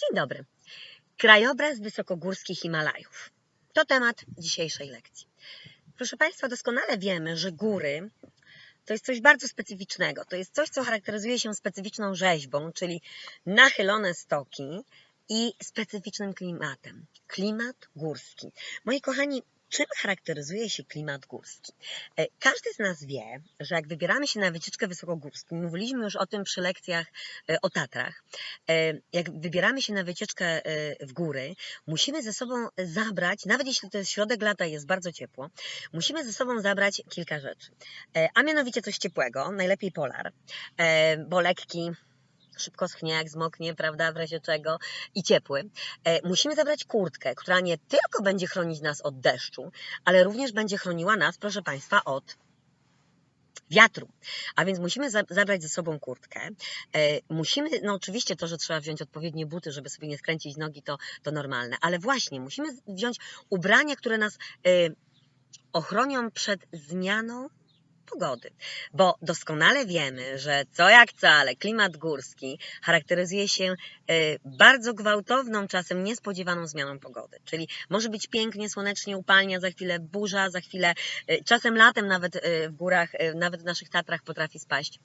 Dzień dobry. Krajobraz wysokogórski Himalajów. To temat dzisiejszej lekcji. Proszę Państwa, doskonale wiemy, że góry to jest coś bardzo specyficznego. To jest coś, co charakteryzuje się specyficzną rzeźbą, czyli nachylone stoki i specyficznym klimatem. Klimat górski. Moi kochani, czym charakteryzuje się klimat górski? E, Każdy z nas wie, że jak wybieramy się na wycieczkę wysokogórską, mówiliśmy już o tym przy lekcjach e, o Tatrach, e, jak wybieramy się na wycieczkę w góry, musimy ze sobą zabrać, nawet jeśli to jest środek lata i jest bardzo ciepło, musimy ze sobą zabrać kilka rzeczy. A mianowicie coś ciepłego, najlepiej polar, bo lekki szybko schnie, jak zmoknie, prawda, w razie czego, i ciepły. E, Musimy zabrać kurtkę, która nie tylko będzie chronić nas od deszczu, ale również będzie chroniła nas, proszę Państwa, od wiatru. A więc musimy za- zabrać ze sobą kurtkę. E, musimy, no oczywiście to, że trzeba wziąć odpowiednie buty, żeby sobie nie skręcić nogi, to, to normalne, ale właśnie musimy wziąć ubrania, które nas e, ochronią przed zmianą pogody, bo doskonale wiemy, że co jak co, ale klimat górski charakteryzuje się e, bardzo gwałtowną, czasem niespodziewaną zmianą pogody. Czyli może być pięknie, słonecznie, upalnie, za chwilę burza, za chwilę, e, czasem latem nawet e, w górach, nawet w naszych Tatrach potrafi spaść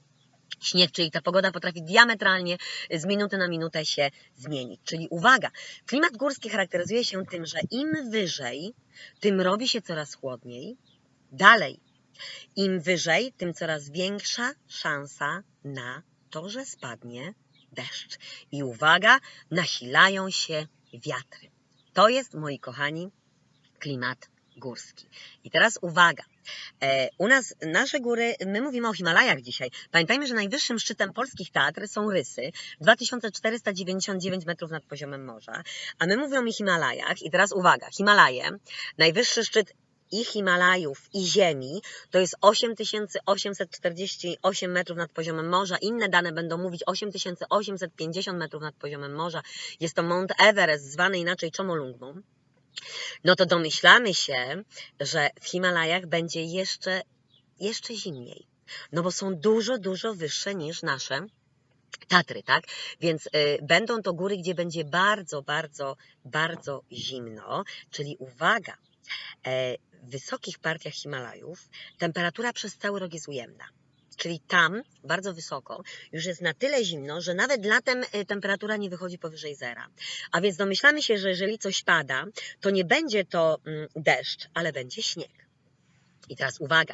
śnieg, czyli ta pogoda potrafi diametralnie z minuty na minutę się zmienić. Czyli uwaga, klimat górski charakteryzuje się tym, że im wyżej, tym robi się coraz chłodniej, dalej im wyżej, tym coraz większa szansa na to, że spadnie deszcz. I uwaga, nasilają się wiatry. To jest, moi kochani, klimat górski. I teraz uwaga. E, u nas nasze góry, my mówimy o Himalajach dzisiaj. Pamiętajmy, że najwyższym szczytem polskich Tatr są Rysy, 2499 metrów nad poziomem morza, a my mówimy o Himalajach. I teraz uwaga, Himalaje, najwyższy szczyt i Himalajów, i Ziemi, to jest 8848 metrów nad poziomem morza. Inne dane będą mówić 8850 metrów nad poziomem morza. Jest to Mount Everest, zwany inaczej Chomolungmą. No to domyślamy się, że w Himalajach będzie jeszcze, jeszcze zimniej. No bo są dużo, dużo wyższe niż nasze Tatry, tak? Więc y, będą to góry, gdzie będzie bardzo, bardzo, bardzo zimno. Czyli uwaga, w wysokich partiach Himalajów temperatura przez cały rok jest ujemna. Czyli tam, bardzo wysoko, już jest na tyle zimno, że nawet latem e, temperatura nie wychodzi powyżej zera. A więc domyślamy się, że jeżeli coś pada, to nie będzie to mm, deszcz, ale będzie śnieg. I teraz uwaga.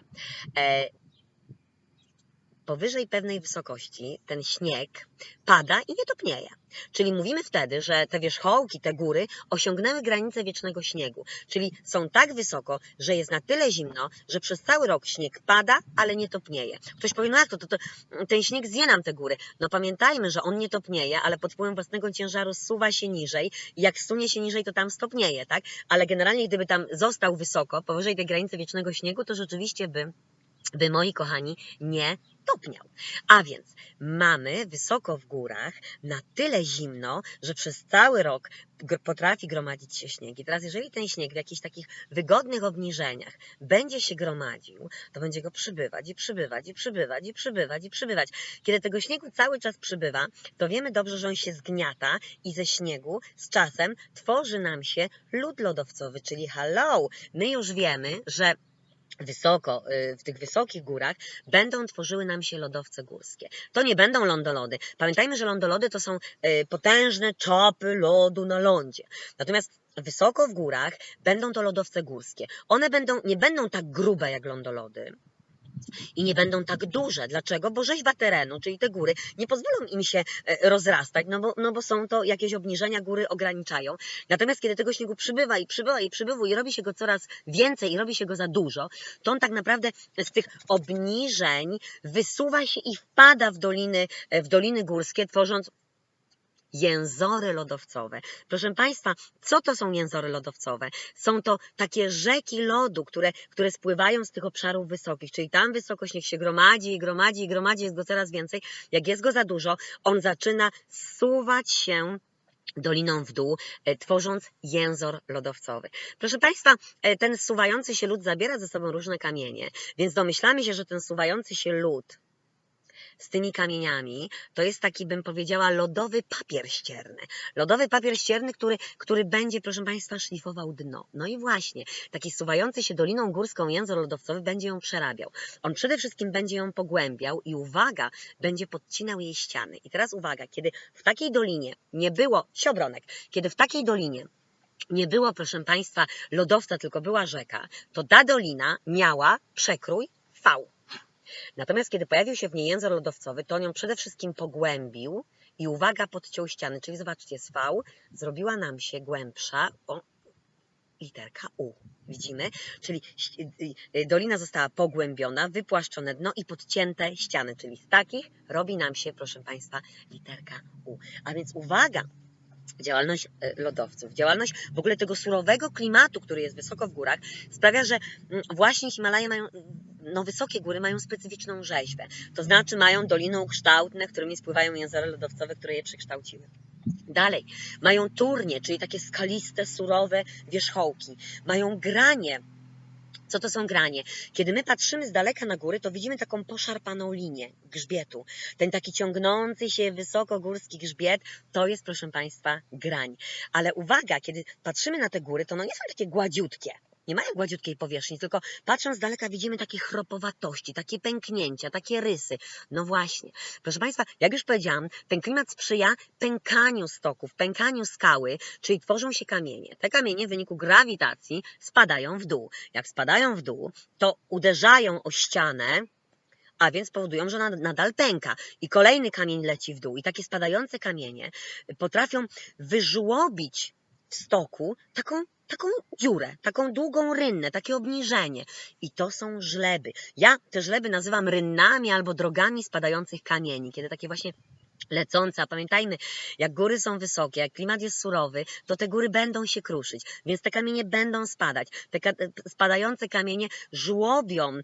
Powyżej pewnej wysokości ten śnieg pada i nie topnieje. Czyli mówimy wtedy, że te wierzchołki, te góry osiągnęły granicę wiecznego śniegu. Czyli są tak wysoko, że jest na tyle zimno, że przez cały rok śnieg pada, ale nie topnieje. Ktoś powie, no jak to, to, to ten śnieg zje nam te góry. No pamiętajmy, że on nie topnieje, ale pod wpływem własnego ciężaru zsuwa się niżej jak zsunie się niżej, to tam stopnieje, tak? Ale generalnie gdyby tam został wysoko, powyżej tej granicy wiecznego śniegu, to rzeczywiście by by moi kochani nie topniał. A więc mamy wysoko w górach na tyle zimno, że przez cały rok potrafi gromadzić się śnieg. I teraz, jeżeli ten śnieg w jakichś takich wygodnych obniżeniach będzie się gromadził, to będzie go przybywać i przybywać i przybywać i przybywać i przybywać. Kiedy tego śniegu cały czas przybywa, to wiemy dobrze, że on się zgniata i ze śniegu z czasem tworzy nam się lód lodowcowy, czyli hello, my już wiemy, że wysoko, y, w tych wysokich górach będą tworzyły nam się lodowce górskie. To nie będą lądolody. Pamiętajmy, że lądolody to są y, potężne czopy lodu na lądzie. Natomiast wysoko w górach będą to lodowce górskie. One będą, nie będą tak grube jak lądolody. I nie będą tak duże. Dlaczego? Bo rzeźba terenu, czyli te góry, nie pozwolą im się e, rozrastać, no bo, no bo są to jakieś obniżenia, góry ograniczają. Natomiast kiedy tego śniegu przybywa i przybywa i przybywa i robi się go coraz więcej i robi się go za dużo, to on tak naprawdę z tych obniżeń wysuwa się i wpada w doliny, w doliny górskie, tworząc jęzory lodowcowe. Proszę Państwa, co to są jęzory lodowcowe? Są to takie rzeki lodu, które, które spływają z tych obszarów wysokich, czyli tam wysoko śnieg się gromadzi i gromadzi i gromadzi, jest go coraz więcej. Jak jest go za dużo, on zaczyna zsuwać się doliną w dół, e, tworząc jęzor lodowcowy. Proszę Państwa, e, ten zsuwający się lód zabiera ze sobą różne kamienie, więc domyślamy się, że ten zsuwający się lód z tymi kamieniami to jest taki, bym powiedziała, lodowy papier ścierny. Lodowy papier ścierny, który, który będzie, proszę Państwa, szlifował dno. No i właśnie, taki suwający się doliną górską język lodowcowy będzie ją przerabiał. On przede wszystkim będzie ją pogłębiał i uwaga, będzie podcinał jej ściany. I teraz uwaga, kiedy w takiej dolinie nie było, siobronek, kiedy w takiej dolinie nie było, proszę Państwa, lodowca, tylko była rzeka, to ta dolina miała przekrój V. Natomiast kiedy pojawił się w niej język lodowcowy, to on ją przede wszystkim pogłębił i uwaga, podciął ściany. Czyli zobaczcie, z V zrobiła nam się głębsza o literka U. Widzimy? Czyli ś- y, y, dolina została pogłębiona, wypłaszczone dno i podcięte ściany. Czyli z takich robi nam się, proszę Państwa, literka U. A więc uwaga, działalność e, lodowców, działalność w ogóle tego surowego klimatu, który jest wysoko w górach, sprawia, że mm, właśnie Himalaje mają, no wysokie góry mają specyficzną rzeźbę. To znaczy mają doliny kształtne, którymi spływają jeziora lodowcowe, które je przekształciły. Dalej, mają turnie, czyli takie skaliste, surowe wierzchołki. Mają granie. Co to są granie? Kiedy my patrzymy z daleka na góry, to widzimy taką poszarpaną linię grzbietu. Ten taki ciągnący się wysokogórski grzbiet, to jest, proszę Państwa, grań. Ale uwaga, kiedy patrzymy na te góry, to one nie są takie gładziutkie. Nie mają gładziutkiej powierzchni, tylko patrząc z daleka widzimy takie chropowatości, takie pęknięcia, takie rysy. No właśnie. Proszę Państwa, jak już powiedziałam, ten klimat sprzyja pękaniu stoków, pękaniu skały, czyli tworzą się kamienie. Te kamienie w wyniku grawitacji spadają w dół. Jak spadają w dół, to uderzają o ścianę, a więc powodują, że nad- nadal pęka. I kolejny kamień leci w dół. I takie spadające kamienie potrafią wyżłobić w stoku taką, taką dziurę, taką długą rynnę, takie obniżenie. I to są żleby. Ja te żleby nazywam rynnami albo drogami spadających kamieni, kiedy takie właśnie lecące, a pamiętajmy, jak góry są wysokie, jak klimat jest surowy, to te góry będą się kruszyć, więc te kamienie będą spadać. Te spadające kamienie żłobią e,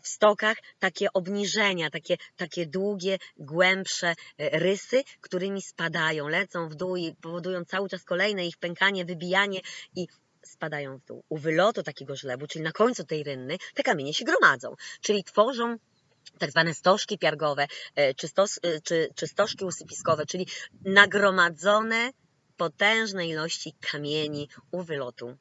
w stokach takie obniżenia, takie, takie długie, głębsze e, rysy, którymi spadają, lecą w dół i powodują cały czas kolejne ich pękanie, wybijanie i spadają w dół. U wylotu takiego żlebu, czyli na końcu tej rynny, te kamienie się gromadzą, czyli tworzą tak zwane stożki piargowe, e, czy, stos, e, czy, czy stożki usypiskowe, czyli nagromadzone potężne ilości kamieni u wylotu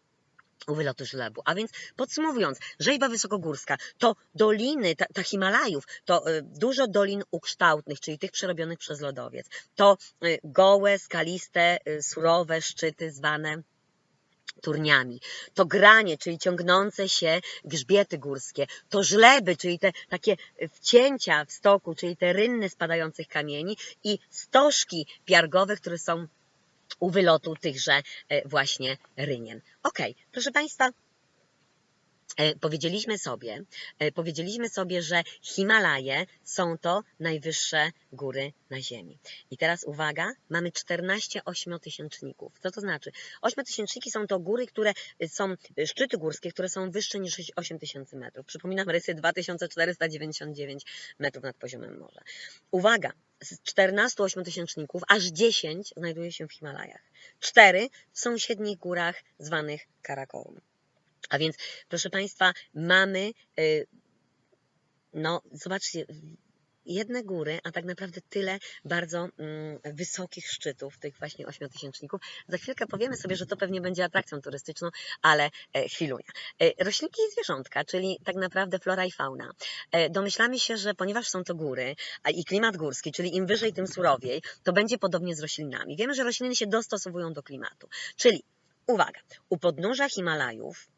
u wylotu żlebu. A więc podsumowując, rzeźba wysokogórska to doliny, ta, ta Himalajów, to y, dużo dolin ukształtnych, czyli tych przerobionych przez lodowiec. To y, gołe, skaliste, y, surowe szczyty zwane turniami. To granie, czyli ciągnące się grzbiety górskie. To żleby, czyli te takie wcięcia w stoku, czyli te rynny spadających kamieni i stożki piargowe, które są u wylotu tychże e, właśnie rynien. Ok, proszę Państwa, powiedzieliśmy sobie, e, powiedzieliśmy sobie, że Himalaje są to najwyższe góry na Ziemi. I teraz uwaga, mamy 14 ośmiotysięczników. Co to znaczy? Ośmiotysięczniki są to góry, które y, są, szczyty górskie, które są wyższe niż 8000 metrów. Przypominam rysy 2499 metrów nad poziomem morza. Uwaga, z 14 ośmiotysięczników aż 10 znajduje się w Himalajach. 4 w sąsiednich górach zwanych Karakorum. A więc, proszę Państwa, mamy, y, no zobaczcie, jedne góry, a tak naprawdę tyle bardzo mm, wysokich szczytów, tych właśnie ośmiotysięczników. Za chwilkę powiemy sobie, że to pewnie będzie atrakcją turystyczną, ale e, chwilunia. E, roślinki i zwierzątka, czyli tak naprawdę flora i fauna. E, domyślamy się, że ponieważ są to góry i klimat górski, czyli im wyżej, tym surowiej, to będzie podobnie z roślinami. Wiemy, że rośliny się dostosowują do klimatu. Czyli, uwaga, u podnóża Himalajów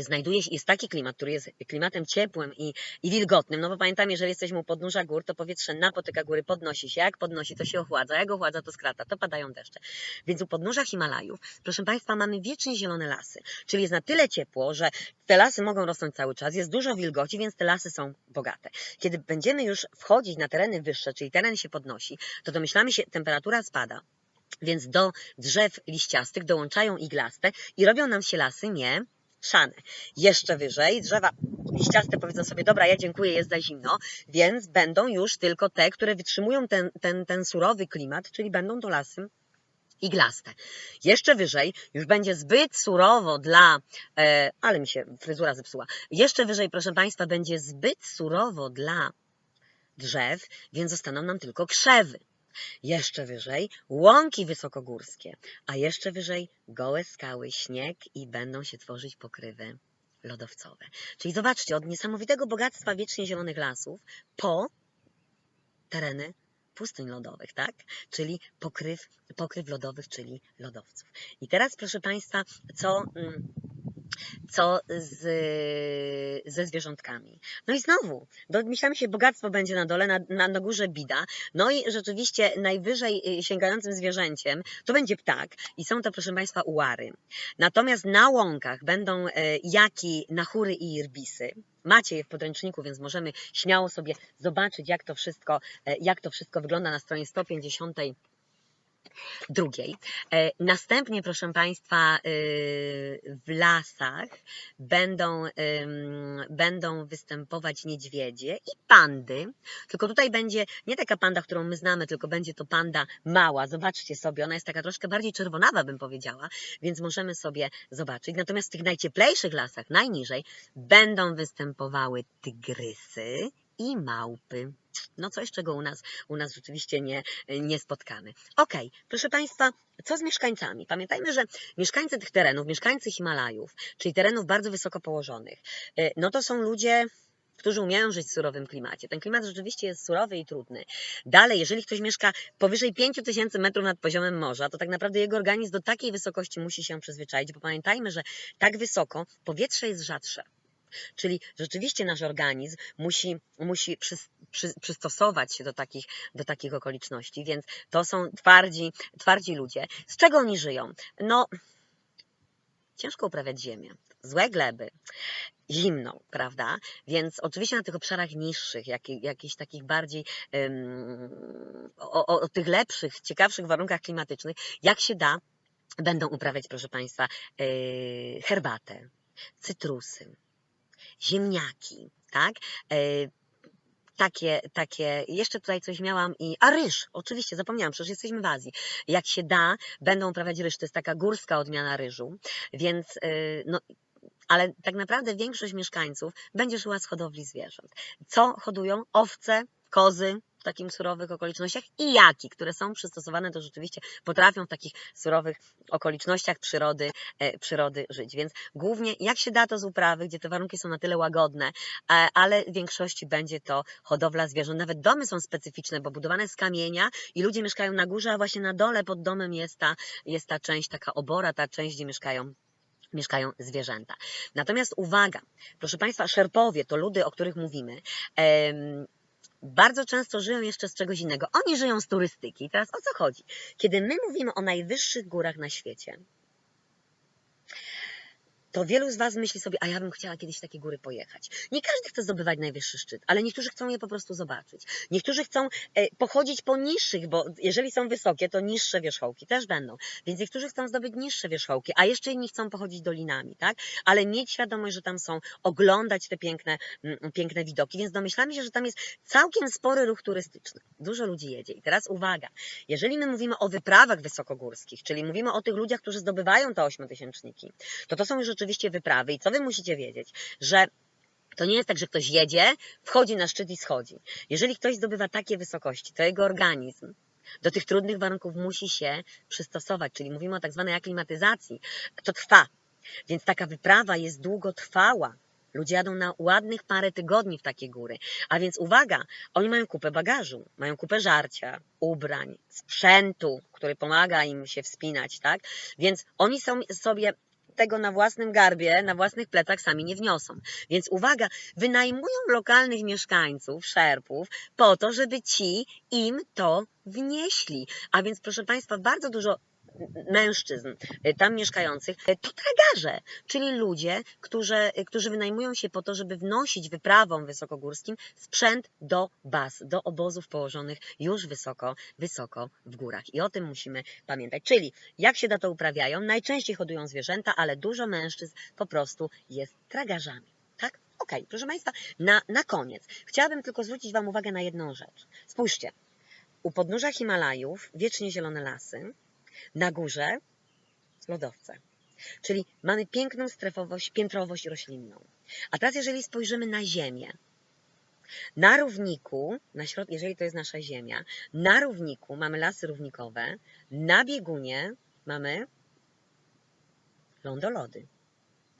znajduje się, jest taki klimat, który jest klimatem ciepłym i, i wilgotnym, no bo pamiętam, jeżeli jesteśmy u podnóża gór, to powietrze napotyka góry, podnosi się, jak podnosi, to się ochładza, jak ochładza, to skrata, to padają deszcze. Więc u podnóża Himalajów, proszę Państwa, mamy wiecznie zielone lasy, czyli jest na tyle ciepło, że te lasy mogą rosnąć cały czas, jest dużo wilgoci, więc te lasy są bogate. Kiedy będziemy już wchodzić na tereny wyższe, czyli teren się podnosi, to domyślamy się, temperatura spada, więc do drzew liściastych dołączają iglaste i robią nam się lasy nie szane. Jeszcze wyżej drzewa liściaste powiedzą sobie, dobra, ja dziękuję, jest za zimno, więc będą już tylko te, które wytrzymują ten, ten, ten surowy klimat, czyli będą to lasy iglaste. Jeszcze wyżej już będzie zbyt surowo dla, e, ale mi się fryzura zepsuła, jeszcze wyżej, proszę Państwa, będzie zbyt surowo dla drzew, więc zostaną nam tylko krzewy. Jeszcze wyżej łąki wysokogórskie, a jeszcze wyżej gołe skały, śnieg i będą się tworzyć pokrywy lodowcowe. Czyli zobaczcie, od niesamowitego bogactwa wiecznie zielonych lasów po tereny pustyń lodowych, tak? Czyli pokryw, pokryw lodowych, czyli lodowców. I teraz, proszę Państwa, co, mm, co z, ze zwierzątkami? No i znowu, domyślamy się, bogactwo będzie na dole, na, na, na górze bida. No i rzeczywiście najwyżej y, sięgającym zwierzęciem to będzie ptak i są to, proszę Państwa, ułary. Natomiast na łąkach będą e, jaki, nachury i irbisy. Macie je w podręczniku, więc możemy śmiało sobie zobaczyć, jak to wszystko, e, jak to wszystko wygląda na stronie 150 drugiej. E, Następnie, proszę Państwa, y, w lasach będą, będą występować niedźwiedzie i pandy. Tylko tutaj będzie nie taka panda, którą my znamy, tylko będzie to panda mała. Zobaczcie sobie, ona jest taka troszkę bardziej czerwonawa, bym powiedziała, więc możemy sobie zobaczyć. Natomiast w tych najcieplejszych lasach, najniżej, będą występowały tygrysy i małpy. No coś, czego u nas, u nas rzeczywiście nie, nie spotkamy. Okej, proszę Państwa, co z mieszkańcami? Pamiętajmy, że mieszkańcy tych terenów, mieszkańcy Himalajów, czyli terenów bardzo wysoko położonych, y, no to są ludzie, którzy umieją żyć w surowym klimacie. Ten klimat rzeczywiście jest surowy i trudny. Dalej, jeżeli ktoś mieszka powyżej 5000 metrów nad poziomem morza, to tak naprawdę jego organizm do takiej wysokości musi się przyzwyczaić, bo pamiętajmy, że tak wysoko powietrze jest rzadsze. Czyli rzeczywiście nasz organizm musi, musi przy, przy, przystosować się do takich, do takich okoliczności, więc to są twardzi, twardzi ludzie. Z czego oni żyją? No, ciężko uprawiać ziemię, złe gleby, zimną, prawda? Więc oczywiście na tych obszarach niższych, jak, jakichś takich bardziej o, o, o tych lepszych, ciekawszych warunkach klimatycznych, jak się da, będą uprawiać, proszę Państwa, yy, herbatę, cytrusy, ziemniaki, tak? E, takie, takie, jeszcze tutaj coś miałam i, a ryż, oczywiście, zapomniałam, przecież jesteśmy w Azji. Jak się da, będą uprawiać ryż, to jest taka górska odmiana ryżu, więc, e, no, ale tak naprawdę większość mieszkańców będzie żyła z hodowli zwierząt. Co hodują? Owce, kozy, takim surowych okolicznościach i jaki, które są przystosowane do rzeczywiście potrafią w takich surowych okolicznościach przyrody, e, przyrody żyć. Więc głównie jak się da to z uprawy, gdzie te warunki są na tyle łagodne, e, ale w większości będzie to hodowla zwierząt. Nawet domy są specyficzne, bo budowane z kamienia i ludzie mieszkają na górze, a właśnie na dole pod domem jest ta, jest ta część, taka obora, ta część, gdzie mieszkają mieszkają zwierzęta. Natomiast uwaga, proszę Państwa, szerpowie to ludy, o których mówimy. Bardzo często żyją jeszcze z czegoś innego. Oni żyją z turystyki. Teraz o co chodzi? Kiedy my mówimy o najwyższych górach na świecie, to wielu z Was myśli sobie, a ja bym chciała kiedyś takie góry pojechać. Nie każdy chce zdobywać najwyższy szczyt, ale niektórzy chcą je po prostu zobaczyć. Niektórzy chcą e, pochodzić po niższych, bo jeżeli są wysokie, to niższe wierzchołki też będą. Więc niektórzy chcą zdobyć niższe wierzchołki, a jeszcze inni chcą pochodzić dolinami, tak? Ale mieć świadomość, że tam są, oglądać te piękne, mm, piękne widoki, więc domyślamy się, że tam jest całkiem spory ruch turystyczny. Dużo ludzi jedzie. I teraz uwaga, jeżeli my mówimy o wyprawach wysokogórskich, czyli mówimy o tych ludziach, którzy zdobywają te ośmiotysięczniki, to to są już rzeczywiście wyprawy. I co wy musicie wiedzieć? Że to nie jest tak, że ktoś jedzie, wchodzi na szczyt i schodzi. Jeżeli ktoś zdobywa takie wysokości, to jego organizm do tych trudnych warunków musi się przystosować, czyli mówimy o tak zwanej aklimatyzacji. To trwa. Więc taka wyprawa jest długotrwała. Ludzie jadą na ładnych parę tygodni w takie góry. A więc uwaga, oni mają kupę bagażu, mają kupę żarcia, ubrań, sprzętu, który pomaga im się wspinać, tak? Więc oni są sobie tego na własnym garbie, na własnych plecach sami nie wniosą. Więc uwaga, wynajmują lokalnych mieszkańców, szerpów, po to, żeby ci im to wnieśli. A więc, proszę Państwa, bardzo dużo mężczyzn y, tam mieszkających, y, to tragarze, czyli ludzie, którzy, y, którzy wynajmują się po to, żeby wnosić wyprawom wysokogórskim sprzęt do baz, do obozów położonych już wysoko, wysoko w górach. I o tym musimy pamiętać. Czyli jak się da to uprawiają? Najczęściej hodują zwierzęta, ale dużo mężczyzn po prostu jest tragarzami. Tak? Okej, okay, proszę Państwa, na, na koniec chciałabym tylko zwrócić Wam uwagę na jedną rzecz. Spójrzcie, u podnóża Himalajów wiecznie zielone lasy, na górze lodowce. Czyli mamy piękną strefowość, piętrowość roślinną. A teraz jeżeli spojrzymy na ziemię, Na równiku, na środ- jeżeli to jest nasza Ziemia, na równiku mamy lasy równikowe, na biegunie mamy lądolody,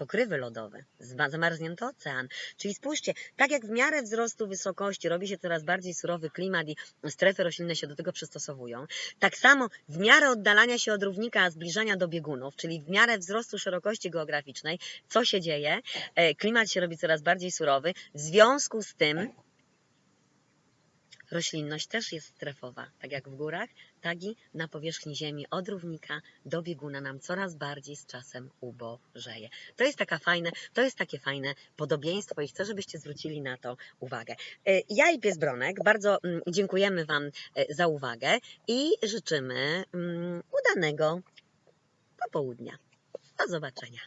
pokrywy lodowe, zamarznięty ocean. Czyli spójrzcie, tak jak w miarę wzrostu wysokości robi się coraz bardziej surowy klimat i strefy roślinne się do tego przystosowują, tak samo w miarę oddalania się od równika, a zbliżania do biegunów, czyli w miarę wzrostu szerokości geograficznej, co się dzieje? E, Klimat się robi coraz bardziej surowy. W związku z tym roślinność też jest strefowa, tak jak w górach, tak i na powierzchni Ziemi od równika do bieguna nam coraz bardziej z czasem ubożeje. To jest taka fajne, to jest takie fajne podobieństwo i chcę, żebyście zwrócili na to uwagę. E, Ja i pies Bronek bardzo mm, dziękujemy Wam e, za uwagę i życzymy mm, udanego popołudnia. Do zobaczenia.